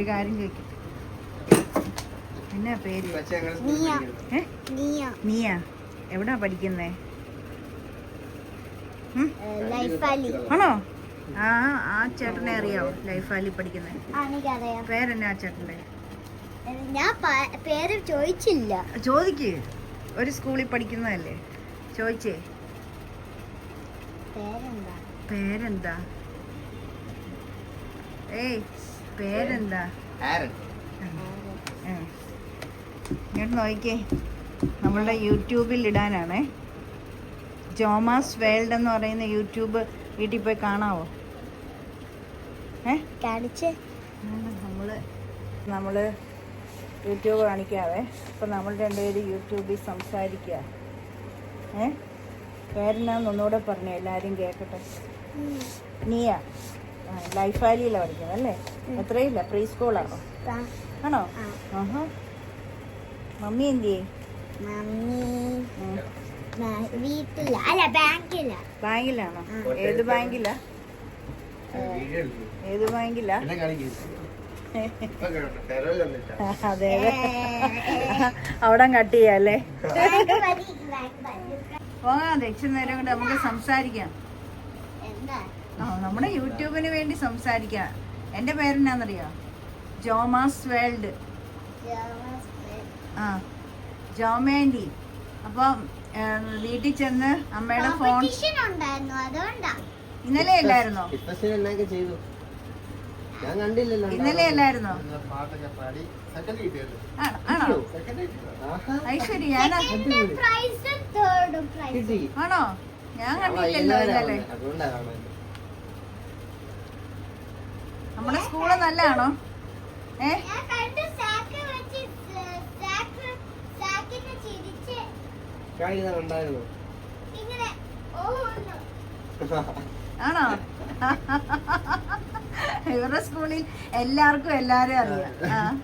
ഒരു കാര്യം ചോദിക്കും. എന്നാ പേര്? നീയാ. എവിടാ പഠിക്കുന്നേ? ആണോ? ആ ആ ചേട്ടനെ അറിയാവോ? ലൈഫ് വാലി പഠിക്കുന്നേ പേരെന്നാ ആ ചേട്ടന്റെ? ഞാൻ പേര് ചോദിച്ചില്ല. ചോദിക്ക്. ഒരു സ്കൂളിൽ പഠിക്കുന്നതല്ലേ? ചോദിച്ചേ. പേരെന്താ? പേരെന്താ? ഏയ് പേരെന്താ. ഇങ്ങോട്ട് നോക്കിക്കേ. നമ്മളുടെ യൂട്യൂബിൽ ഇടാനാണേ. ജോമാസ് വേൾഡ് എന്ന് പറയുന്ന യൂട്യൂബ് വീട്ടിൽ പോയി കാണാവോ? ഏ? നമ്മൾ നമ്മൾ യൂട്യൂബ് കാണിക്കാവേ. അപ്പം നമ്മൾ രണ്ടുപേരും യൂട്യൂബിൽ സംസാരിക്കുക. ഏ? പേരെന്നാന്ന് ഒന്നുകൂടെ പറഞ്ഞു എല്ലാവരും കേൾക്കട്ടെ നീയ. ലൈഫ് വാലിയിലാണ് പഠിക്കുന്നത് അല്ലേ? എത്രയില്ല പ്രീ സ്കൂളാണോ ആണോ? ആഹാ. മമ്മി എന്തിയേ? അല്ല ബാങ്കിലാണോ? ഏത് ബാങ്കിലാ? ഏത് ബാങ്കിലാ. അതെ അവിടെ കട്ട് ചെയ്യാം അല്ലേ? ബാങ്ക് മതി, ബാങ്ക് മതി. പോകാതെ ഇച്ചിരി നേരം കൊണ്ട് നമുക്ക് സംസാരിക്കാം. എന്താ? നമ്മുടെ യൂട്യൂബിന് വേണ്ടി സംസാരിക്കാം. എന്റെ പേരെന്നാന്നറിയോ? ജോമാസ് വേൾഡ്. ആ ജോമേൻഡി അപ്പം വീട്ടിൽ ചെന്ന് അമ്മയുടെ ഫോൺ ഇന്നലെ അല്ലായിരുന്നോ? ടിപ്പസിന് എന്നൊക്കെ ചെയ്തു. ഞാൻ കണ്ടില്ലല്ലോ ഇന്നലെ അല്ലായിരുന്നോ? ആണോ? ഐശ്വര്യ ആണോ? ഞാൻ കണ്ടില്ലല്ലോ ഇന്നലെ. നമ്മുടെ സ്കൂൾ നല്ലതാണോ? ഏ? ഞാൻ കണ്ടു സാക്ക് വെച്ച് സാക്ക് സാക്കിനെ ചിരിച്ച് കാണിക്കുന്ന കണ്ടായിരുന്നു? ഇങ്ങനെ ഓ ആണോ? ഇവരുടെ സ്കൂളിൽ എല്ലാവർക്കും എല്ലാരും അറിയാം.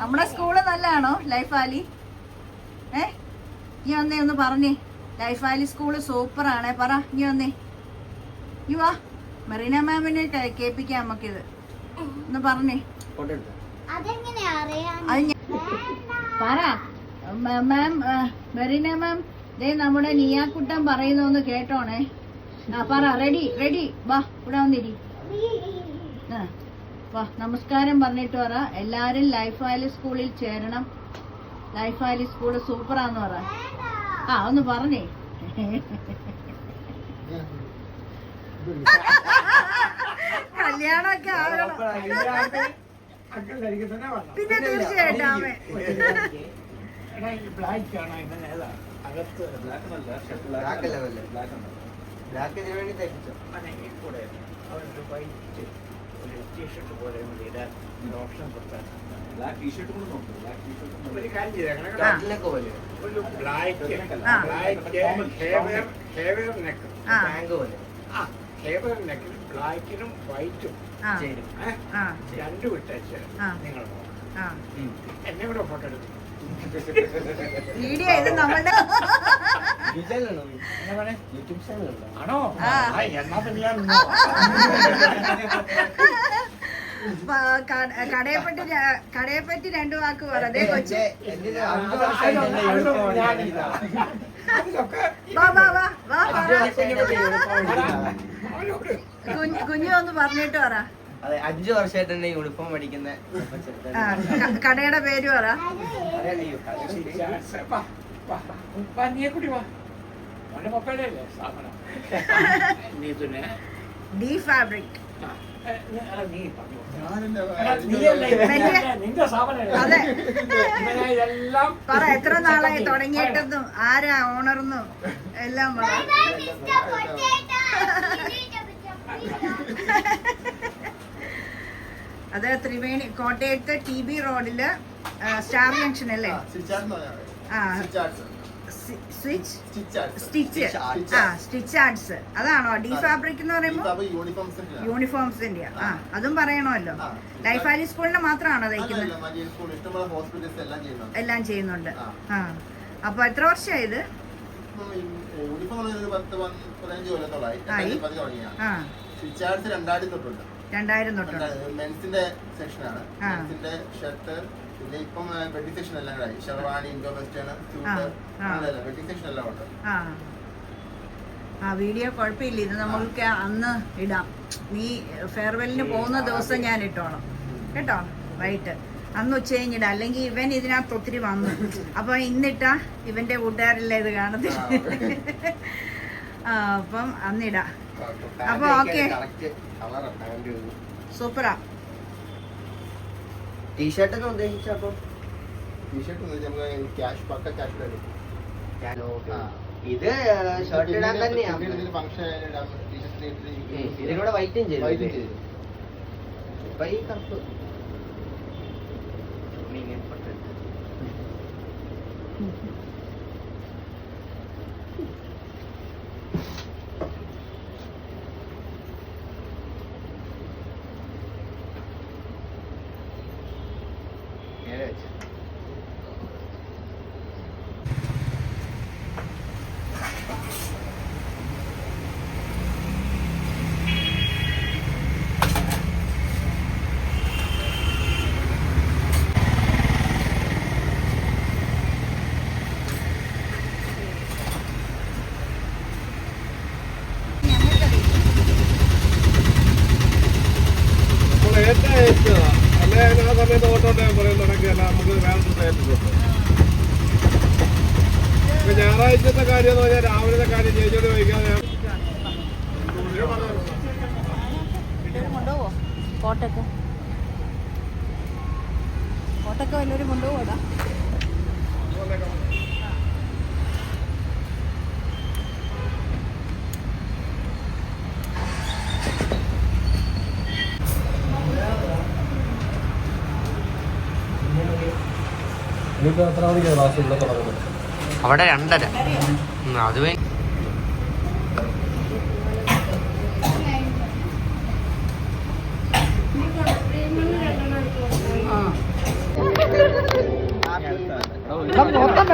നമ്മുടെ സ്കൂൾ നല്ലതാണോ ലൈഫ് ആലി? ഏ? നീ വന്നേ ഒന്ന് പറഞ്ഞേ. ലൈഫ് ആലി സ്കൂൾ സൂപ്പറാണേ. പറ നീ വന്നേ. നീ വാ. മെറീന മാമിനെ കേ- കേൾപ്പിക്കാം നമുക്കിത്. ഒന്ന് പറഞ്ഞേ. പറ. മാം മെറീന മാം ദേ നമ്മുടെ നിയാക്കുട്ടൻ പറയുന്നൊന്ന് കേട്ടോണേ. ആ പറ റെഡി റെഡി. വാ ഇവിടെ വന്നിരി. ആ, വാ നമസ്കാരം പറഞ്ഞിട്ട് പറ. എല്ലാരും ലൈഫ് വാലി സ്കൂളിൽ ചേരണം. ലൈഫ് വാലി സ്കൂൾ സൂപ്പറാന്ന് പറ. ആ ഒന്ന് പറഞ്ഞേ. കല്യാണമൊക്കെ ആകണം പിന്നെ തീർച്ചയായിട്ടും ആമേ ബ്ലാക്ക് ലെവൽ ബ്ലാക്കിന് വേണ്ടി തയ്പ്പിച്ചോ ബ്ലാക്കിലൊക്കെ പോലെ ഒരു ബ്ലാക്ക് ആ. ബ്ലാക്ക് ആണ് ഹെയർ വേണ്ടി ആ ടാങ്ക് പോലെ ആ ഹെയർ ഒരു ബ്ലാക്കിനും വൈറ്റും ആ ഒരു ഏ, ആ രണ്ടും ഇട്ടേച്ച് ആ. നിങ്ങൾ നോക്കണം. ആ ഒരു കൂടെ ഫോട്ടോ എടുത്തു ഒരു ഇത് നമ്മളുടെ യൂട്യൂബ് ചാനൽ ഉണ്ടോ ആണോ ആ. ആ, കടയെ പറ്റി ര- കടയെ പറ്റി രണ്ടു വാക്ക് പറ അതേ കൊച്ചു എന്റെ അഞ്ച് വർഷമായിട്ട് എന്റെ ആണോ? ഞാനിതാ. അതിലൊക്കെ വാ വാ കടയെപ്പറ്റി രണ്ടു വാക്ക് പറ. വർഷമായിട്ട് എന്റെ യൂണിഫോം അവരോട് കുഞ്ഞ് ഒന്ന് പറഞ്ഞിട്ട് പറ. അതെ അഞ്ചു വർഷമായിട്ട് എന്റെ യൂണിഫോം പഠിക്കുന്ന കടയുടെ പേര് പറ. D fabric. അതെ. പറ എത്ര നാളായി തുടങ്ങിയിട്ടെന്നും ആരാ ഓണർന്നും എല്ലാം പറ അത് ത്രിവേണി കോട്ടയത്ത് ടി ബി റോഡിൽ സ്റ്റാർ ജംഗ്ഷൻ അല്ലേ ആ. സ്വിച്ച്? സ്റ്റിച്ച് ആ സ്റ്റിച്ച് ആർട്സ്. അതാണോ? ഡി ഫാബ്രിക് എന്ന് പറയുമ്പോൾ യൂണിഫോംസിന്റെ ആ. അതും പറയണമല്ലോ. ലൈഫ് ആലി സ്കൂളിന് മാത്രമാണോ തയ്ക്കുന്നത്? എല്ലാം ചെയ്യുന്നുണ്ട്. ആ. അപ്പൊ എത്ര വർഷമായി ഇത്? രണ്ടായിരം തൊട്ടുണ്ട്. മെൻസിന്റെ സെക്ഷനാണ്. മെൻസിന്റെ ഷർട്ട് പിന്നെ ഇപ്പം വെഡ്ഡിംഗ് സെക്ഷൻ എല്ലാം കൂടെ ആയി. Sherwani Indo western suit. അങ്ങനെയല്ല. വെഡിങ് സെക്ഷൻ എല്ലാം ഉണ്ട്. ആ. ആ വീഡിയോ കുഴപ്പമില്ല. ഇത് നമ്മൾക്ക് അന്ന് ഇടാം. നീ ഫെയർവെല്ലിന് പോകുന്ന ദിവസം ഞാൻ ഇട്ടോണം. കേട്ടോ? വൈകിട്ട് അന്ന് ഉച്ച കഴിഞ്ഞിടാം. അല്ലെങ്കിൽ ഇവൻ ഇതിനകത്ത് ഒത്തിരി വന്നു. അപ്പൊ ഇന്നിട്ടാ ഇവന്റെ കൂട്ടുകാരല്ലേ ഇത് കാണത്തില്ല ആ അപ്പം അന്നിടാം. അപ്പൊ ഓക്കെ. സൂപ്പറാ. ടീഷർട്ട് ഒക്കെ ഉദ്ദേശിച്ചപ്പോ ടീഷർട്ട് നമുക്ക് ക്യാഷ് പക്ക ക്യാഷ്. ഇത് ഷർട്ട് ഇടാൻ തന്നെയാണ് വൈറ്റും ചെയ്തു ഇപ്പൊ ഈ കപ്പ് ഇങ്ങനെ പൊട്ടൻ. നേരെ വെച്ച്. നമ്മൾ ഏറ്റവും ഏറ്റതാ അല്ലെ ആ സമയത്ത് പറയുന്നുണ്ടെങ്കിൽ അല്ല നമുക്ക് വേറെ ഞായറാഴ്ചത്തെ കാര്യം എന്ന് പറഞ്ഞാൽ രാവിലത്തെ കാര്യം ചേച്ചിയോട് കൊണ്ടുപോവോ കോട്ടൊക്കെ. കോട്ടൊക്കെ വല്ലവരും കൊണ്ടുപോടാ അവിടെ രണ്ടര. അത് മൊത്തം